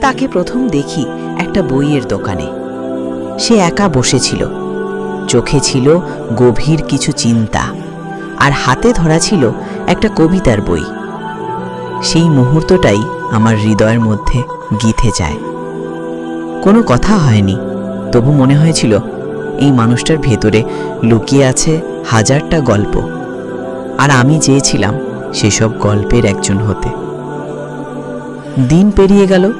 তাকে প্রথম দেখি একটা বইয়ের দোকানে। সে একা বসেছিল। চোখে ছিল গভীর কিছু চিন্তা আর হাতে ধরা ছিল একটা কবিতার বই। সেই মুহূর্তটাই আমার হৃদয়ের মধ্যে গিথে যায়। কোনো কথা হয়নি, তবু মনে হয়েছিল এই মানুষটার ভেতরে লুকিয়ে আছে হাজারটা গল্প। আর আমি চেয়েছিলাম সেসব গল্পের একজন হতে। দিন পেরিয়ে গেল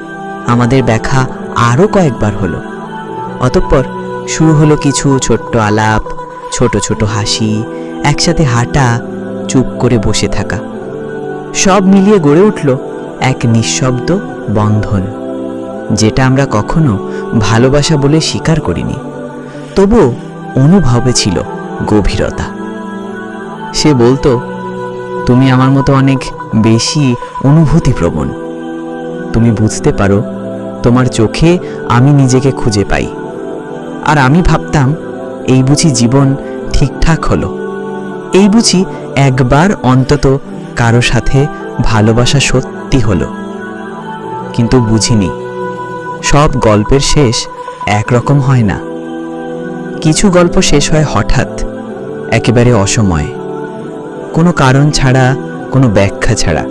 আমাদের দেখা আরও কয়েকবার হলো। অতঃপর শুরু হলো কিছু ছোট্ট আলাপ, ছোট ছোট হাসি, একসাথে হাঁটা, চুপ করে বসে থাকা। সব মিলিয়ে গড়ে উঠল এক নিঃশব্দ বন্ধন, যেটা আমরা কখনো ভালোবাসা বলে স্বীকার করিনি, তবুও অনুভবে ছিল গভীরতা। সে বলতো, তুমি আমার মতো অনেক বেশি অনুভূতিপ্রবণ। তুমি বুঝতে পারো তোমার চোখে আমি নিজেকে খুঁজে পাই। আর আমি ভাবতাম, এই বুঝি জীবন ঠিকঠাক হলো। এই বুঝি একবার অন্তত কারও সাথে ভালোবাসা সত্যি হলো। কিন্তু বুঝিনি, সব গল্পের শেষ একরকম হয় না। কিছু গল্প শেষ হয় হঠাৎ, একেবারে অসময়ে। কোনো কারণ ছাড়া, কোনো ব্যাখ্যা ছাড়া।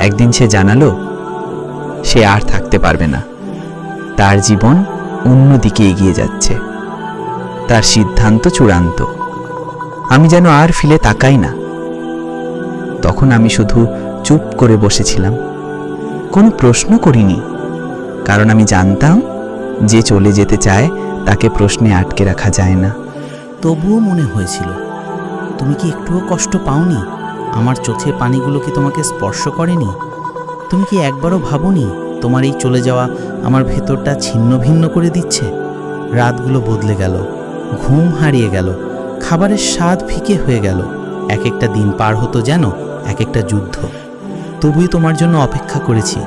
একদিন সে জানালো সে আর থাকতে পারবে না। তার জীবন অন্যদিকে এগিয়ে যাচ্ছে। তার সিদ্ধান্ত চূড়ান্ত। আমি যেন আর ফিলে তাকাই না। তখন আমি শুধু চুপ করে বসেছিলাম। কোনো প্রশ্ন করিনি। কারণ আমি জানতাম, যে চলে যেতে চায়, তাকে প্রশ্নে আটকে রাখা যায় না। তবুও মনে হয়েছিল, তুমি কি একটুও কষ্ট পাওনি? আমার চোখের পানিগুলো কি তোমাকে স্পর্শ করেনি? তুমি কি একবারও ভাবোনি তোমার এই চলে যাওয়া আমার ভেতরটা ছিন্ন ভিন্ন করে দিচ্ছে? রাতগুলো বদলে গেল, ঘুম হারিয়ে গেল, খাবারের স্বাদ ফিকে হয়ে গেল। এক একটা দিন পার হতো যেন এক একটা যুদ্ধ। তবুই তোমার জন্য অপেক্ষা করেছি।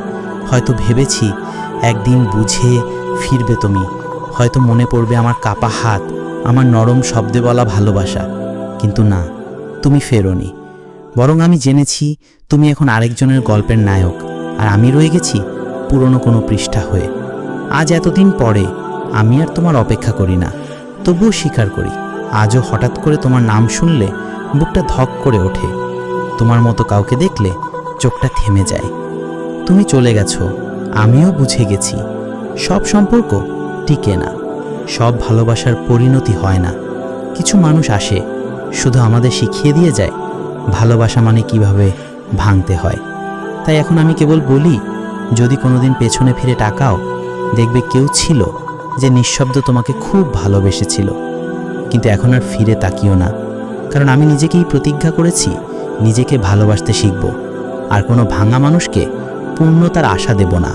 হয়তো ভেবেছি একদিন বুঝে ফিরবে তুমি। হয়তো মনে পড়বে আমার কাপা হাত, আমার নরম শব্দে বলা ভালোবাসা। কিন্তু না, তুমি ফেরোনি। বরং আমি জেনেছি তুমি এখন আরেকজনের গল্পের নায়ক। আর আমি রয়ে গেছি পুরনো কোনো পৃষ্ঠা হয়ে। আজ এতদিন পরে আমি আর তোমার অপেক্ষা করি না। তবুও স্বীকার করি, আজও হঠাৎ করে তোমার নাম শুনলে বুকটা ধক করে ওঠে। তোমার মতো কাউকে দেখলে চোখটা থেমে যায়। তুমি চলে গেছো, আমিও বুঝে গেছি। সব সম্পর্ক টিকে না, সব ভালোবাসার পরিণতি হয় না। কিছু মানুষ আসে, শুধু আমাদের শিখিয়ে দিয়ে যায়, ভালোবাসা মানে কীভাবে ভাঙতে হয়। তাই এখন আমি কেবল বলি, যদি কোনোদিন পেছনে ফিরে টাকাও দেখবে কেউ ছিল যে নিঃশব্দ তোমাকে খুব ভালোবেসেছিল। কিন্তু এখন আর ফিরে তাকিও না, কারণ আমি নিজেকেই প্রতিজ্ঞা করেছি, নিজেকে ভালোবাসতে শিখব, আর কোনো ভাঙা মানুষকে পূর্ণতার আশা দেব না।